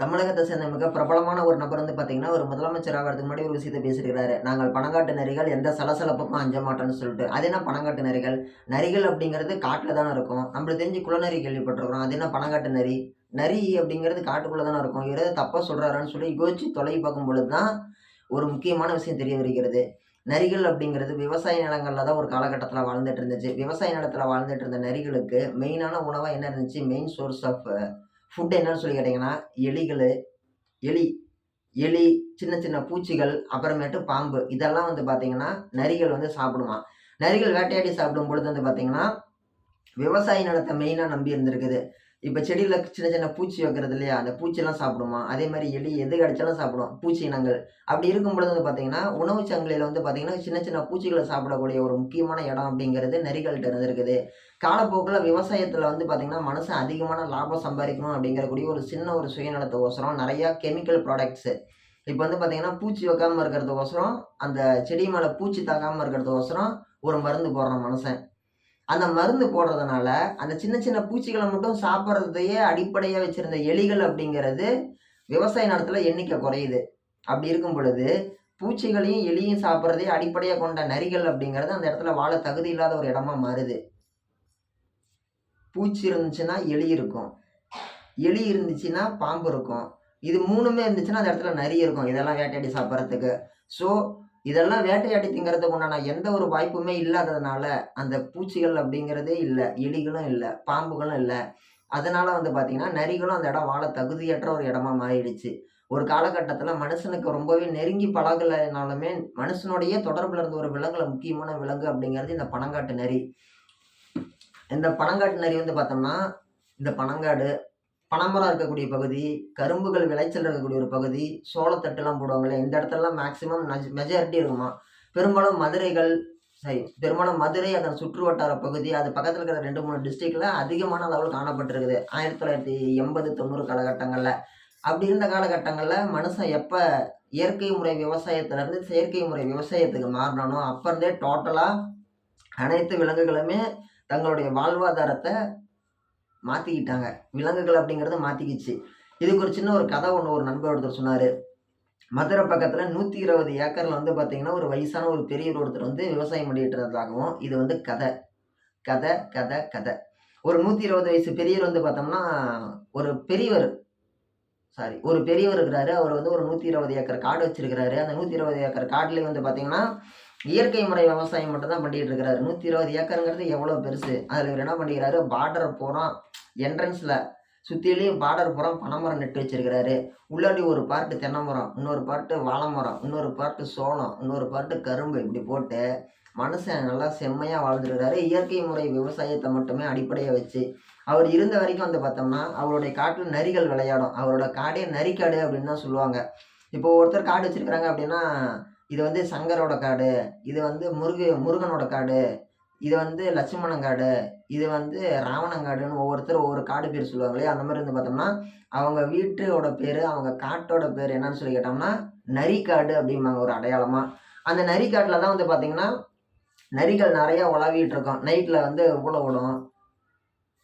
தமிழகத்தை சேர்ந்த மிக பிரபலமான ஒரு நபர் வந்து பார்த்தீங்கன்னா ஒரு முதலமைச்சர் ஆகிறதுக்கு முன்னாடி ஒரு விஷயத்தை பேசியிருக்கிறாரு. நாங்கள் பணங்காட்டு நரிகள் எந்த சலசலப்புக்கும் அஞ்ச மாட்டோம்னு சொல்லிட்டு. அது என்ன பணங்காட்டு நரிகள் நரிகள் அப்படிங்கிறது காட்டில் தானே இருக்கும். நம்மளுக்கு தெரிஞ்சு குளநரி கேள்விப்பட்டிருக்கிறோம். அது என்ன பணங்காட்டு நரி நரி அப்படிங்கிறது காட்டுக்குள்ளே தானே இருக்கும். இவர் எதாவது தப்பாக சொல்கிறாருன்னு சொல்லி யோசிச்சு தொலைவி பார்க்கும் பொழுது தான் ஒரு முக்கியமான விஷயம் தெரிய வருகிறது. நரிகள் அப்படிங்கிறது விவசாய நிலங்களில் தான் ஒரு காலகட்டத்தில் வாழ்ந்துட்டு இருந்துச்சு. விவசாய நிலத்தில் வாழ்ந்துட்டு இருந்த நரிகளுக்கு மெயினான உணவாக என்ன இருந்துச்சு? மெயின் சோர்ஸ் ஆஃப் ஃபுட் என்னன்னு சொல்லி கேட்டிங்கன்னா எலிகள் எலி எலி சின்ன சின்ன பூச்சிகள் அப்புறமேட்டு பாம்பு. இதெல்லாம் வந்து பார்த்திங்கன்னா நரிகள் வந்து சாப்பிடுமா நரிகள் வேட்டையாடி சாப்பிடும் பொழுது வந்து பார்த்திங்கன்னா விவசாய நிலத்தை மெயினாக நம்பி இருந்திருக்குது. இப்போ செடியில் சின்ன சின்ன பூச்சி வைக்கிறது இல்லையா? அந்த பூச்சியெல்லாம் சாப்பிடுமா? அதே மாதிரி எலி எது கிடைச்சாலும் சாப்பிடும். பூச்சி இனங்கள். அப்படி இருக்கும் பொழுது வந்து பார்த்தீங்கன்னா உணவு சங்கிலியில் வந்து பார்த்தீங்கன்னா சின்ன சின்ன பூச்சிகளை சாப்பிடக்கூடிய ஒரு முக்கியமான இடம் அப்படிங்கிறது நெறிகள்கிட்ட இருந்திருக்குது. காலப்போக்கில் விவசாயத்தில் வந்து பார்த்தீங்கன்னா மனுஷன் அதிகமான லாபம் சம்பாதிக்கணும் அப்படிங்கிறக்கூடிய ஒரு சின்ன ஒரு சுயநலத்தை ஒசரம் நிறையா கெமிக்கல் ப்ராடக்ட்ஸு இப்போ வந்து பார்த்தீங்கன்னா பூச்சி வைக்காமல் இருக்கிறதுக்கோசரம் அந்த செடி மேலே பூச்சி தாக்காமல் இருக்கிறதுக்கோசரம் ஒரு மருந்து போடுறான் மனுஷன். அந்த மருந்து போடுறதுனால அந்த சின்ன சின்ன பூச்சிகளை மட்டும் சாப்பிட்றதையே அடிப்படையாக வச்சுருந்த எலிகள் அப்படிங்கிறது விவசாய நிலத்தில் எண்ணிக்கை குறையுது. அப்படி இருக்கும் பொழுது பூச்சிகளையும் எலியும் சாப்பிட்றதே அடிப்படையாக கொண்ட நரிகள் அப்படிங்கிறது அந்த இடத்துல வாழ தகுதி இல்லாத ஒரு இடமா மாறுது. பூச்சி இருந்துச்சுன்னா எலி இருக்கும். எலி இருந்துச்சுன்னா பாம்பு இருக்கும். இது மூணுமே இருந்துச்சுன்னா அந்த இடத்துல நரி இருக்கும். இதெல்லாம் வேட்டையாடி சாப்பிட்றதுக்கு. ஸோ இதெல்லாம் வேட்டையாடி திங்கிறதுக்கு உண்டான எந்த ஒரு வாய்ப்புமே இல்லாததுனால அந்த பூச்சிகள் அப்படிங்கிறதே இல்லை எலிகளும் இல்லை பாம்புகளும் இல்லை. அதனால வந்து பார்த்தீங்கன்னா நரிகளும் அந்த இடம் வாழ தகுதியற்ற ஒரு இடமா மாறிடுச்சு. ஒரு காலகட்டத்தில் மனுஷனுக்கு ரொம்பவே நெருங்கி பழகலைனாலுமே மனுஷனுடைய தொடர்பில் இருந்த ஒரு விலங்குல முக்கியமான விலங்கு அப்படிங்கிறது இந்த பனங்காட்டு நரி. இந்த பனங்காட்டு நரி வந்து பார்த்தோம்னா இந்த பனங்காடு பனைமரம் இருக்கக்கூடிய பகுதி கரும்புகள் விளைச்சல் இருக்கக்கூடிய ஒரு பகுதி சோளத்தட்டுலாம் போடுவாங்களே இந்த இடத்துலலாம் மேக்ஸிமம் மெஜாரிட்டி இருக்குமா? பெரும்பாலும் மதுரைகள் சரி பெரும்பாலும் மதுரை அதன் சுற்று வட்டார பகுதி அது பக்கத்தில் இருக்கிற ரெண்டு மூணு டிஸ்ட்ரிக்டில் அதிகமான அளவில் காணப்பட்டிருக்குது. ஆயிரத்தி தொள்ளாயிரத்தி எண்பது தொண்ணூறு காலகட்டங்களில். அப்படி இருந்த காலகட்டங்களில் மனுஷன் எப்போ இயற்கை முறை விவசாயத்துலேருந்து செயற்கை முறை விவசாயத்துக்கு மாறினானோ அப்போ இருந்தே டோட்டலாக அனைத்து விலங்குகளுமே தங்களுடைய வாழ்வாதாரத்தை மாற்றிக்கிட்டாங்க விலங்குகள் அப்படிங்கிறத மாற்றிக்கிச்சு இதுக்கு ஒரு சின்ன ஒரு கதை ஒன்று ஒரு நண்பர் ஒருத்தர் சொன்னார். மதுரை பக்கத்தில் நூற்றி இருபது ஏக்கரில் வந்து பார்த்தீங்கன்னா ஒரு வயசான ஒரு பெரியவர் ஒருத்தர் வந்து விவசாயம் பண்ணிட்டுறதாகவும் இது வந்து கதை. கதை கதை கதை. ஒரு நூற்றி இருபது வயசு பெரியவர் வந்து பார்த்தோம்னா ஒரு பெரியவர். சாரி ஒரு பெரியவர் இருக்கிறாரு. அவர் வந்து ஒரு நூற்றி இருபது ஏக்கர் காடு வச்சிருக்கிறாரு. அந்த நூற்றி இருபது ஏக்கர் காடுலேயே வந்து பார்த்தீங்கன்னா இயற்கை முறை விவசாயம் மட்டும் தான் பண்ணிட்டு இருக்கிறாரு. நூற்றி இருபது ஏக்கருங்கிறது எவ்வளோ பெருசு? அதில் இவர் என்ன பண்ணிக்கிறாரு? பார்டர் பூரா என்ட்ரன்ஸில் சுற்றிலையும் பார்டர் பூரா பனைமரம் நட்டு வச்சிருக்கிறாரு. உள்ளாடி ஒரு பார்ட்டு தென்னை மரம் இன்னொரு பார்ட்டு வாழை மரம் இன்னொரு பார்ட்டு சோளம் இன்னொரு பார்ட்டு கரும்பு இப்படி போட்டு மனுஷன் நல்லா செம்மையாக வாழ்ந்துருக்கிறாரு இயற்கை முறை விவசாயத்தை மட்டுமே அடிப்படையாக வச்சு அவர் இருந்த வரைக்கும் வந்து பார்த்தோம்னா அவருடைய காட்டில் நரிகள் விளையாடும். அவரோட காடே நரிக்காடு அப்படின்னு தான் சொல்லுவாங்க. இப்போ ஒருத்தர் காடு வச்சிருக்கிறாங்க அப்படின்னா இது வந்து சங்கரோட காடு இது வந்து முருக முருகனோட காடு இது வந்து லட்சுமணங்காடு இது வந்து ராவணங்காடுன்னு ஒவ்வொருத்தர் ஒவ்வொரு காடு பேர் சொல்லுவாங்க இல்லையா அந்த மாதிரி வந்து பார்த்தோம்னா அவங்க வீட்டோட பேர் அவங்க காட்டோட பேர் என்னன்னு சொல்லி கேட்டோம்னா நரிக்காடு அப்படிம்பாங்க ஒரு அடையாளமாக அந்த நரிக்காட்டில் தான் வந்து பார்த்தீங்கன்னா நரிகள் நிறையா உலாவிட்டு இருக்கோம். நைட்டில் வந்து ஊழ விடும்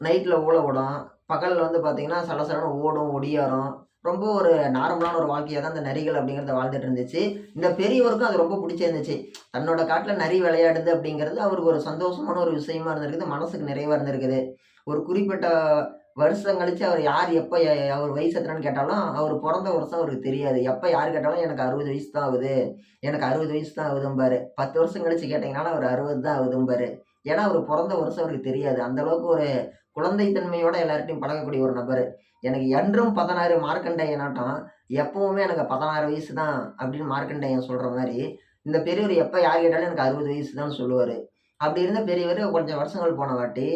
நைட்டில் ஊழ விடும் பகலில் வந்து பார்த்தீங்கன்னா சலசலன்னு ஓடும் ஒடியாரும். ரொம்ப ஒரு நார்மலான ஒரு வாழ்க்கையாக தான் அந்த நரிகள் அப்படிங்கிறத வாழ்ந்துட்டு இருந்துச்சு. இந்த பெரியவருக்கும் அது ரொம்ப பிடிச்சிருந்துச்சு. தன்னோட காட்டில் நரி விளையாடுது அப்படிங்கிறது அவருக்கு ஒரு சந்தோஷமான ஒரு விஷயமா இருந்திருக்குது. மனசுக்கு நிறைவாக இருந்திருக்குது. ஒரு குறிப்பிட்ட வருஷம் கழிச்சு அவர் யார் எப்போ அவர் வயசு எத்தனைன்னு கேட்டாலும் அவர் பிறந்த வருஷம் அவருக்கு தெரியாது. எப்போ யார் கேட்டாலும் எனக்கு அறுபது வயசு தான் ஆகுது. எனக்கு அறுபது வயசு தான் ஆகுதும்பாரு. பத்து வருஷம் கழிச்சு கேட்டிங்கனாலும் அவர் அறுபது தான் ஆகுதும்பாரு. ஏன்னா அவர் பிறந்த வருஷம் அவருக்கு தெரியாது. அந்த அளவுக்கு ஒரு குழந்தைத்தன்மையோட எல்லார்ட்டையும் பழகக்கூடிய ஒரு நபர். எனக்கு என்றும் பதினாறு மார்க்கண்டேயனாட்டம். எப்பவுமே எனக்கு பதினாறு வயசு தான் அப்படின்னு மார்க்கண்டேயன் சொல்கிற மாதிரி இந்த பெரியவர் எப்போ யார் கேட்டாலும் எனக்கு அறுபது வயசு தான் சொல்லுவார். அப்படி இருந்த பெரியவர் கொஞ்சம் வருஷங்கள் போன வாட்டி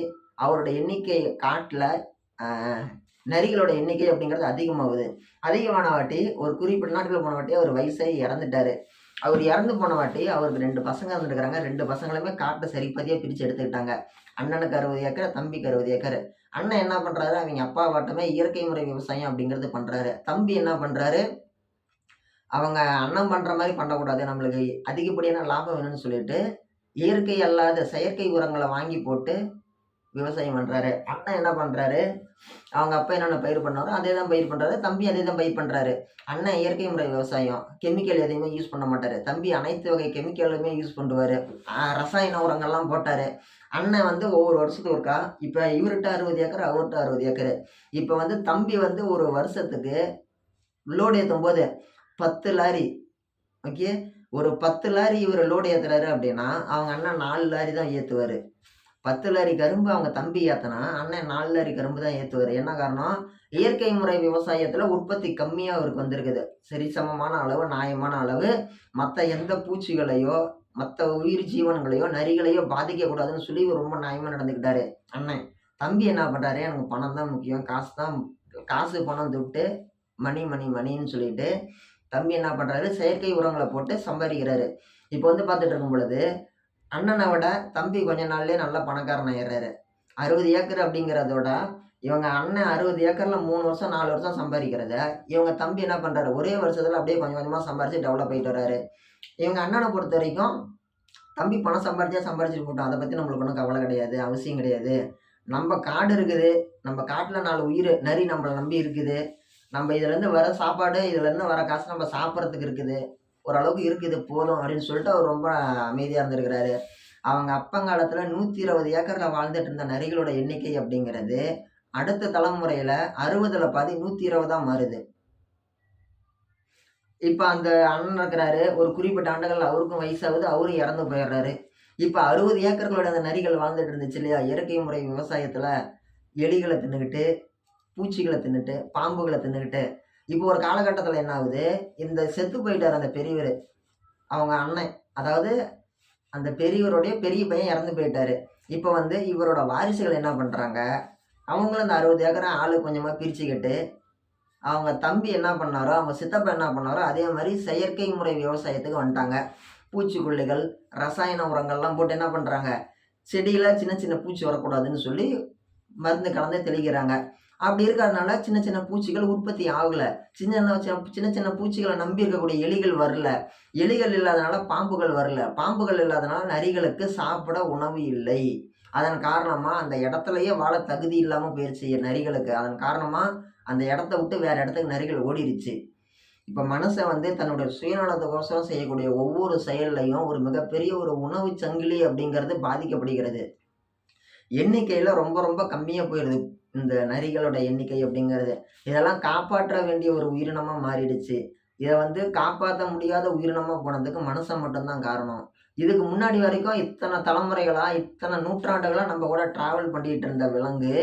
அவரோட எண்ணிக்கை காட்டில் நரிகளோட எண்ணிக்கை அப்படிங்கிறது அதிகமாகுது. அதிகமான வாட்டி ஒரு குறிப்பிட்ட நாட்கள் போன வாட்டி அவர் வயசை இறந்துட்டாரு. அவர் இறந்து போன வாட்டி அவருக்கு ரெண்டு பசங்க இருந்துருக்காங்க ரெண்டு பசங்களுமே காட்டை சரிப்பதியாக பிரித்து எடுத்துக்கிட்டாங்க. அண்ணனுக்கு அறுபது ஏக்கர் தம்பிக்கு அறுபது ஏக்கர். அண்ணன் என்ன பண்ணுறாரு அவங்க அப்பா வாட்டமே இயற்கை முறை விவசாயம் அப்படிங்கிறது பண்ணுறாரு தம்பி என்ன பண்ணுறாரு அவங்க அண்ணன் பண்ணுற மாதிரி பண்ணக்கூடாது நம்மளுக்கு. அதிகப்படியான லாபம் வேணும்னு சொல்லிட்டு இயற்கை அல்லாத செயற்கை உரங்களை வாங்கி போட்டு விவசாயம் பண்ணுறாரு அண்ணன் என்ன பண்ணுறாரு அவங்க அப்பா என்னென்ன பயிர் பண்ணாரோ அதே தான் பயிர் பண்ணுறாரு தம்பி அதே தான் பயிர் பண்ணுறாரு அண்ணன் இயற்கை முறை விவசாயம். கெமிக்கல் எதையுமே யூஸ் பண்ண மாட்டார். தம்பி அனைத்து வகை கெமிக்கலுமே யூஸ் பண்ணுவார். ரசாயன உரங்கள்லாம் போட்டார். அண்ணன் வந்து ஒவ்வொரு வருஷத்துக்கு ஒருக்கா இப்போ இவர்கிட்ட அறுபது ஏக்கர் அவர்கிட்ட அறுபது ஏக்கர். இப்போ வந்து தம்பி வந்து ஒரு வருஷத்துக்கு லோடு ஏற்றும் போது பத்து லாரி ஓகே ஒரு பத்து லாரி இவர் லோடு ஏற்றுறாரு அப்படின்னா அவங்க அண்ணன் நாலு லாரி தான் ஏற்றுவார் பத்து லாரி கரும்பு அவங்க தம்பி ஏற்றினா அண்ணன் நாலு லாரி கரும்பு தான் ஏற்றுவார் என்ன காரணம்? இயற்கை முறை விவசாயத்தில் உற்பத்தி கம்மியாக அவருக்கு வந்திருக்குது. சரிசமமான அளவு நியாயமான அளவு. மற்ற எந்த பூச்சிகளையோ மற்ற உயிர் ஜீவன்களையோ நரிகளையோ பாதிக்கக்கூடாதுன்னு சொல்லி ரொம்ப நியாயமாக நடந்துக்கிட்டாரு. அண்ணன் தம்பி என்ன பண்ணுறாரு எனக்கு பணம் தான் முக்கியம். காசு தான் காசு பணம் விட்டு மணி மணி மணின்னு சொல்லிட்டு தம்பி என்ன பண்ணுறாரு செயற்கை உரங்களை போட்டு சம்பாதிக்கிறாரு. இப்போ வந்து பார்த்துட்டு இருக்கும் பொழுது அண்ணனை விட தம்பி கொஞ்ச நாள்லயே நல்ல பணக்காரன் ஆயிடுறாரு அறுபது ஏக்கர் அப்படிங்கிறதோட இவங்க அண்ணன் அறுபது ஏக்கரில் மூணு வருஷம் நாலு வருஷம் சம்பாதிக்கிறத. இவங்க தம்பி என்ன பண்ணுறாரு ஒரே வருஷத்தில் அப்படியே கொஞ்சம் கொஞ்சமாக சம்பாரித்து டெவலப் ஆகிட்டு வர்றாரு. இவங்க அண்ணனை பொறுத்த வரைக்கும் தம்பி பணம் சம்பாரிச்சா சம்பாரிச்சுட்டு போட்டோம் அதை பற்றி நம்மளுக்கு ஒன்றும் கவலை கிடையாது அவசியம் கிடையாது. நம்ம காடு இருக்குது நம்ம காட்டில் நாலு உயிர் நரி நம்மளை நம்பி இருக்குது. நம்ம இதுலேருந்து வர சாப்பாடு இதுலேருந்து வர காசு நம்ம சாப்பிட்றதுக்கு இருக்குது. ஓரளவுக்கு இருக்குது போதும் அப்படின்னு சொல்லிட்டு அவர் ரொம்ப அமைதியாக இருந்திருக்கிறாரு. அவங்க அப்பங்காலத்தில் நூற்றி இருபது ஏக்கரில் வாழ்ந்துட்டு இருந்த நரிகளோட எண்ணிக்கை அப்படிங்கிறது அடுத்த தலைமுறையில் அறுபதில் பாதி நூற்றி இருபதாக மாறுது. இப்போ அந்த அண்ணன் இருக்கிறாரு ஒரு குறிப்பிட்ட ஆண்டுகள் அவருக்கும் வயசாகுது அவரும் இறந்து போயிடுறாரு. இப்போ அறுபது ஏக்கர்களோட அந்த நரிகள் வாழ்ந்துட்டு இருந்துச்சு இல்லையா? இயற்கை முறை விவசாயத்தில் எலிகளை தின்னுக்கிட்டு பூச்சிகளை தின்னுட்டு பாம்புகளை தின்னுக்கிட்டு இப்போ ஒரு காலகட்டத்தில் என்ன ஆகுது? இந்த செத்து போயிட்டார் அந்த பெரியவர். அவங்க அண்ணன். அதாவது அந்த பெரியவருடைய பெரிய பையன் இறந்து போயிட்டாரு. இப்போ வந்து இவரோட வாரிசுகள் என்ன பண்ணுறாங்க அவங்களும் அந்த அறுபது ஏக்கரை ஆளு கொஞ்சமாக பிரிச்சுக்கிட்டு அவங்க தம்பி என்ன பண்ணாரோ அவங்க சித்தப்பா என்ன பண்ணாரோ அதே மாதிரி செயற்கை முறை விவசாயத்துக்கு வந்துட்டாங்க. பூச்சிக்கொல்லிகள் ரசாயன உரங்கள்லாம் போட்டு என்ன பண்ணுறாங்க செடியில் சின்ன சின்ன பூச்சி வரக்கூடாதுன்னு சொல்லி மருந்து கலந்து தெளிக்கிறாங்க. அப்படி இருக்கிறதுனால சின்ன சின்ன பூச்சிகள் உற்பத்தி ஆகலை. சின்ன சின்ன சின்ன சின்ன பூச்சிகளை நம்பி இருக்கக்கூடிய எலிகள் வரல. எலிகள் இல்லாதனால பாம்புகள் வரல. பாம்புகள் இல்லாதனால நரிகளுக்கு சாப்பிட உணவு இல்லை. அதன் காரணமாக அந்த இடத்துலயே வாழ தகுதி இல்லாமல் போயிடுச்சு நரிகளுக்கு. அதன் காரணமாக அந்த இடத்த விட்டு வேற இடத்துக்கு நரிகள் ஓடிடுச்சு இப்போ மனுஷன் வந்து தன்னுடைய சுயநலத்துக்கோசரம் செய்யக்கூடிய ஒவ்வொரு செயல்லையும் ஒரு மிகப்பெரிய ஒரு உணவு சங்கிலி அப்படிங்கிறது பாதிக்கப்படுகிறது. எண்ணிக்கையில் ரொம்ப ரொம்ப கம்மியாக போயிடுது இந்த நரிகளோட எண்ணிக்கை அப்படிங்கிறது. இதெல்லாம் காப்பாற்ற வேண்டிய ஒரு உயிரினமாக மாறிடுச்சு. இதை வந்து காப்பாற்ற முடியாத உயிரினமாக போனதுக்கு மனுஷன் மட்டும்தான் காரணம். இதுக்கு முன்னாடி வரைக்கும் இத்தனை தலைமுறைகளாக இத்தனை நூற்றாண்டுகளாக நம்ம கூட ட்ராவல் பண்ணிகிட்டு இருந்த விலங்கு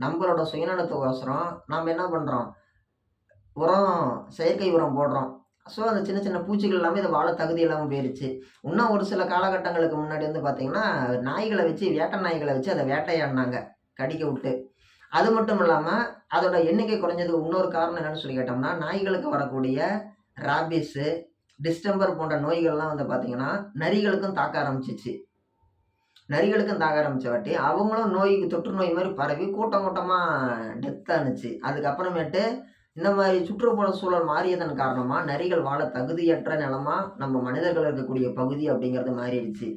நம்மளோட சுயநலத்துக்கோசரம் நம்ம என்ன பண்ணுறோம் உரம் செயற்கை உரம் போடுறோம். ஸோ அந்த சின்ன சின்ன பூச்சிகள் எல்லாமே இதை வாழ தகுதி இல்லாமல் போயிடுச்சு இன்னும் ஒரு சில காலகட்டங்களுக்கு முன்னாடி வந்து பார்த்திங்கன்னா நாய்களை வச்சு வேட்டை நாய்களை வச்சு அதை வேட்டையாடினாங்க. கடிக்க விட்டு. அது மட்டும் இல்லாமல் அதோட எண்ணிக்கை குறைஞ்சதுக்கு இன்னொரு காரணம் என்னன்னு சொல்லி கேட்டோம்னா நாய்களுக்கு வரக்கூடிய ராபிஸு டிஸ்டம்பர் போன்ற நோய்கள்லாம் வந்து பார்த்திங்கன்னா நரிகளுக்கும் தாக்க ஆரம்பிச்சிச்சு. நரிகளுக்கும் தாக்க ஆரம்பித்த வாட்டி அவங்களும் நோய்க்கு தொற்று நோய் மாதிரி பரவி கூட்டம் கூட்டமாக டெத் ஆனுச்சு. அதுக்கப்புறமேட்டு இந்த மாதிரி சுற்றுப்புற சூழல் மாறியதன் காரணமாக நரிகள் வாழ தகுதியற்ற நிலமாக நம்ம மனிதர்கள் இருக்கக்கூடிய பகுதி அப்படிங்கிறது மாறிடுச்சு.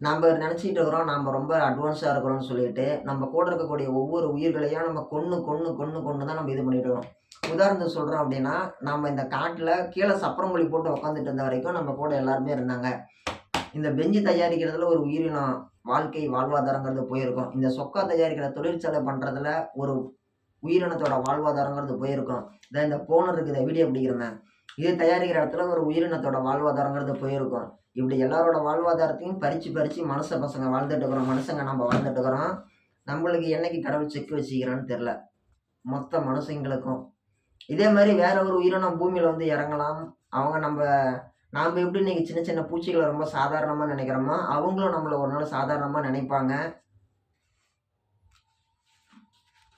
நம்ம நினச்சிக்கிட்டு இருக்கிறோம் நம்ம ரொம்ப அட்வான்ஸாக இருக்கிறோம்னு சொல்லிட்டு நம்ம கூட இருக்கக்கூடிய ஒவ்வொரு உயிர்களையும் நம்ம கொன்று கொன்று கொன்று கொன்று தான் நம்ம இது பண்ணிட்டு இருக்கோம் உதாரணத்துக்கு சொல்கிறோம் அப்படின்னா நம்ம இந்த காட்டில் கீழே சப்பரமொழி போட்டு உட்காந்துட்டு இருந்த வரைக்கும் நம்ம கூட எல்லாருமே இருந்தாங்க. இந்த பெஞ்சு தயாரிக்கிறதுல ஒரு உயிரினம் வாழ்க்கை வாழ்வாதாரங்கிறது போயிருக்கும். இந்த சொக்கா தயாரிக்கிற தொழிற்சாலை பண்ணுறதுல ஒரு உயிரினத்தோட வாழ்வாதாரங்கிறது போயிருக்கும். இதை இந்த போனர் இருக்குது வீடியோ பிடிக்கிறவன் இது தயாரிக்கிற இடத்துல ஒரு உயிரினத்தோட வாழ்வாதாரங்கிறது போயிருக்கும். இப்படி எல்லாரோட வாழ்வாதாரத்தையும் பறித்து பறித்து மனுஷ பசங்க வாழ்ந்துட்டு இருக்கிறோம். மனுஷங்க நம்ம வாழ்ந்துட்டு இருக்கிறோம். நம்மளுக்கு என்னைக்கு கடவுள் செக் வச்சுக்கிறான்னு தெரில மொத்த மனுஷங்களுக்கும். இதே மாதிரி வேற ஒரு உயிரினம் பூமியில் வந்து இறங்கலாம். அவங்க நம்ம நாம் எப்படி இன்னைக்கு சின்ன சின்ன பூச்சிகளை ரொம்ப சாதாரணமாக நினைக்கிறோமோ அவங்களும் நம்மளை ஒரு நாள் சாதாரணமாக நினைப்பாங்க.